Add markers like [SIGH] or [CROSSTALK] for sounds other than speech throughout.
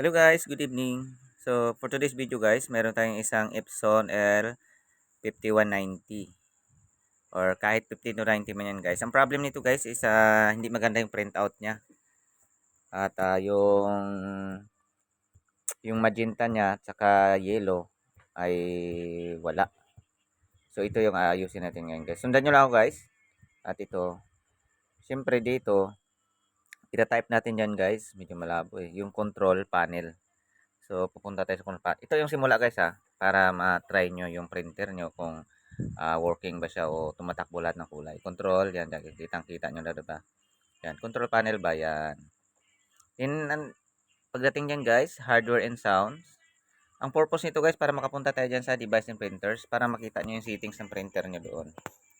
Hello guys, good evening. So for today's video guys, meron tayong isang Epson L5190 or kahit 5290 man yan guys. Ang problem nito guys is ah, hindi maganda yung printout niya. At ah, yung yung magenta niya at saka yellow ay wala. So ito yung aayusin natin ngayon guys. Sundan nyo lang ako guys. At ito, syempre dito, ita-type natin yan guys. Medyo malabo eh. Yung control panel. So, pupunta tayo sa control panel. Ito yung simula guys ha. Para ma-try nyo yung printer nyo kung ah, working ba siya o tumatakbo lahat ng kulay. Control, yan. yan kitang kita nyo na diba? Yan. Control panel ba? Yan. In, an, pagdating dyan guys, hardware and sounds. Ang purpose nito guys, para makapunta tayo dyan sa device and printers, para makita nyo yung settings ng printer nyo doon.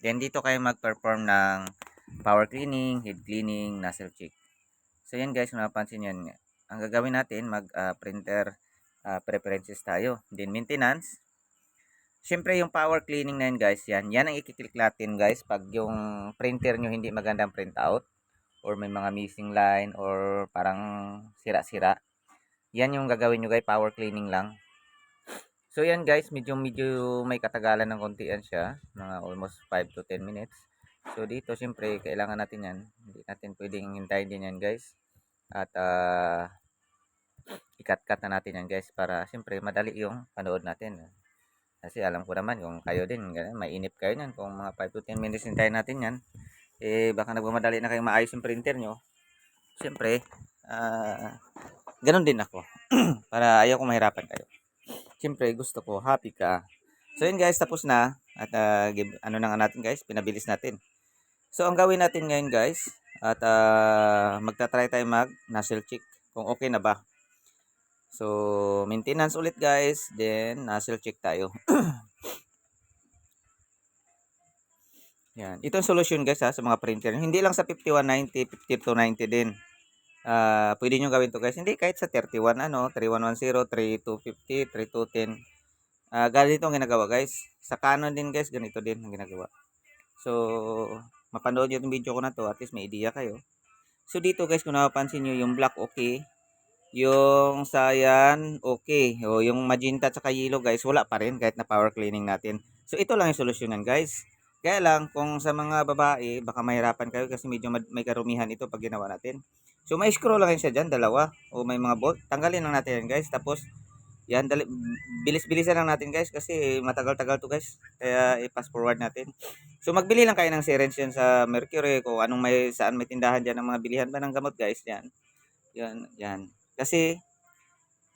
Then dito kayo mag-perform ng power cleaning, head cleaning, nozzle check. So yan guys, kung napansin yan, ang gagawin natin, mag ah, printer ah, preferences tayo. Then maintenance. Siyempre yung power cleaning na yan guys, yan. Yan ang ikiklik natin guys pag yung printer nyo hindi magandang printout or may mga missing line or parang sira-sira. Yan yung gagawin nyo guys, power cleaning lang. So yan guys, medyo medyo may katagalan ng konti yan siya, mga almost 5 to 10 minutes. So dito siyempre kailangan natin yan. Hindi natin pwedeng hintayin din yan guys. At ah ikat-cut na natin yan guys para siyempre madali yung panood natin. Kasi alam ko naman kung kayo din, ganun, mainip kayo niyan. Kung mga 5 to 10 minutes hintayin natin yan, eh baka nagmamadali na kayo maayos yung printer nyo. Siyempre, ah ganun din ako. [CLEARS THROAT] para ayaw ko mahirapan kayo. Siyempre, gusto ko happy ka. So yun guys, tapos na. At ah, give, ano na nga natin guys, pinabilis natin. So ang gawin natin ngayon guys, at ah, magta-try tayo mag nozzle check kung okay na ba. So maintenance ulit guys, then nozzle check tayo. [CLEARS THROAT] Yan. Ito ang solution guys ha, sa mga printer. Hindi lang sa 5190, 5290 din. Ah, pwede nyo gawin to guys. Hindi kahit sa 31 ano, 3110, 3250, 3210. Ah, ganito ang ginagawa guys. Sa Canon din guys, ganito din ang ginagawa. So, mapanood nyo yung video ko na to, at least may idea kayo. So, dito guys, kung napapansin nyo, yung black okay, yung cyan okay, o yung magenta at saka yellow guys, wala pa rin kahit na power cleaning natin. So, ito lang yung solusyonan guys. Kaya lang, kung sa mga babae, baka mahirapan kayo kasi medyo may karumihan ito pag ginawa natin. So, may scroll lang siya dyan, dalawa, o may mga bolt. Tanggalin lang natin yan guys. Tapos, yan, bilis-bilisan lang natin guys kasi matagal-tagal to guys. Kaya i-pass forward natin. So magbili lang kayo ng syringe yan sa Mercury kung anong may saan may tindahan diyan ng mga bilihan ba ng gamot guys yan. Yan, yan. Kasi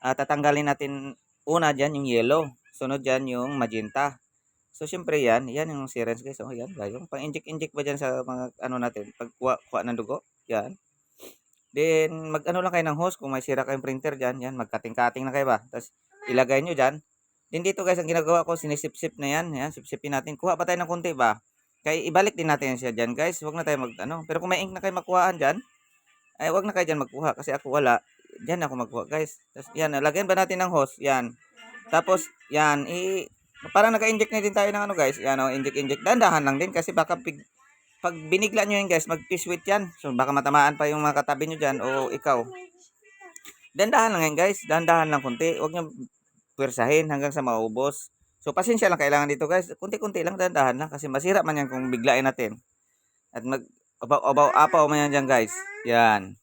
ah, tatanggalin natin una diyan yung yellow, sunod diyan yung magenta. So syempre yan, yan yung syringe guys. Oh, yan, ba, yung pang-inject-inject ba diyan sa mga ano natin, pagkuha kuha ng dugo. Yan. Then mag-ano lang kayo ng hose kung may sira kayong printer diyan, yan, magkating-kating na kayo ba. Tapos ilagay nyo diyan. Then dito guys, ang ginagawa ko, sinisip-sip na yan. Yan, sip-sipin natin. Kuha pa tayo ng konti ba? Kaya ibalik din natin siya dyan guys. Huwag na tayo mag ano. Pero kung may ink na kayo makuhaan dyan, ay huwag na kayo dyan magkuha. Kasi ako wala. Dyan ako magkuha guys. Tapos yan, lagyan ba natin ng hose? Yan. Tapos, yan, i... Parang naka-inject na din tayo ng ano guys. Yan o, inject-inject. Dandahan lang din kasi baka pig, pag binigla nyo yan guys, mag-piswit yan. So baka matamaan pa yung mga katabi nyo dyan o ikaw. Dandahan lang yan guys. Dandahan lang kunti. Huwag nyo pwersahin hanggang sa maubos. So, pasensya lang kailangan dito guys. Kunti-kunti lang, dahan lang. Kasi masira man yan kung biglain natin. At mag, abaw, apaw man yan dyan guys. Yan.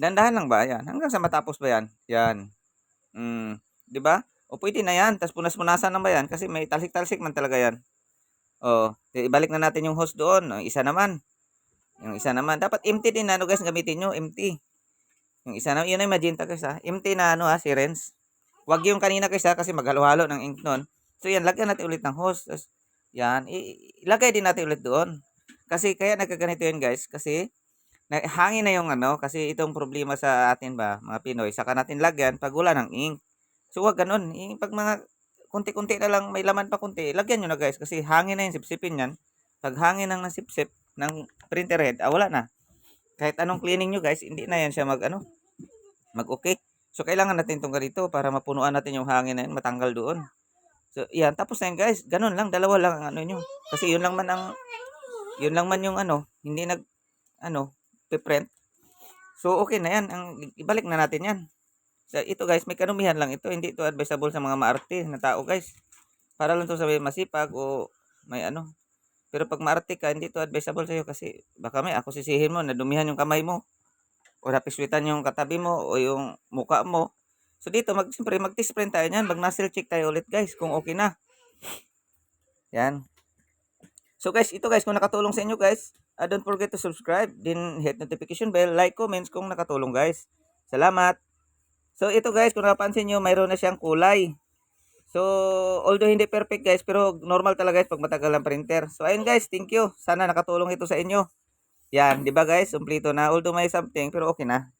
Dandahan lang ba? Yan. Hanggang sa matapos ba yan? Yan. Mm, di ba? O pwede na yan. Tapos punas-punasan na ba yan? Kasi may talsik-talsik man talaga yan. O, ibalik na natin yung hose doon. O, isa naman. Yung isa naman. Dapat empty din ano guys, gamitin nyo. Empty. Yung isa naman. Yun ay magenta guys ha. Empty na ano ha, syringe. Wag yung kanina guys ha, kasi maghalo-halo ng ink nun. So yan, lagyan natin ulit ng. Tapos, yan, ilagay din natin ulit doon. Kasi kaya nagkaganito yan guys, kasi hangin na yung ano, kasi itong problema sa atin ba, mga Pinoy, saka natin lagyan pag wala ng ink. So wag ganun, eh, pag mga kunti-kunti na lang, may laman pa kunti, lagyan nyo na guys, kasi hangin na yung sipsipin yan. Pag hangin ng nasipsip ng printer head, ah, wala na. Kahit anong cleaning nyo guys, hindi na yan siya mag ano, mag okay. So kailangan natin itong ganito para mapunuan natin yung hangin na yan, matanggal doon. So, yan. Tapos na yan, guys. Ganun lang. Dalawa lang ang ano nyo. Kasi yun lang man ang, yun lang man yung ano, hindi nag, ano, piprint. So, okay na yan. Ang, ibalik na natin yan. So, ito guys, may kanumihan lang ito. Hindi ito advisable sa mga maarte na tao guys. Para lang to sa may masipag o may ano. Pero pag maarte ka, hindi ito advisable sa'yo kasi baka may ako sisihin mo, nadumihan yung kamay mo. O napiswitan yung katabi mo o yung muka mo. So dito, mag, siyempre, mag-test print tayo niyan. Mag-muscle check tayo ulit guys kung okay na. Yan. So guys, ito guys, kung nakatulong sa inyo guys, uh, don't forget to subscribe, then hit notification bell, like, comments kung nakatulong guys. Salamat! So ito guys, kung napansin nyo, mayroon na siyang kulay. So, although hindi perfect guys, pero normal talaga guys pag matagal ang printer. So ayun guys, thank you. Sana nakatulong ito sa inyo. Yan, di ba guys, umplito na. Although may something, pero okay na.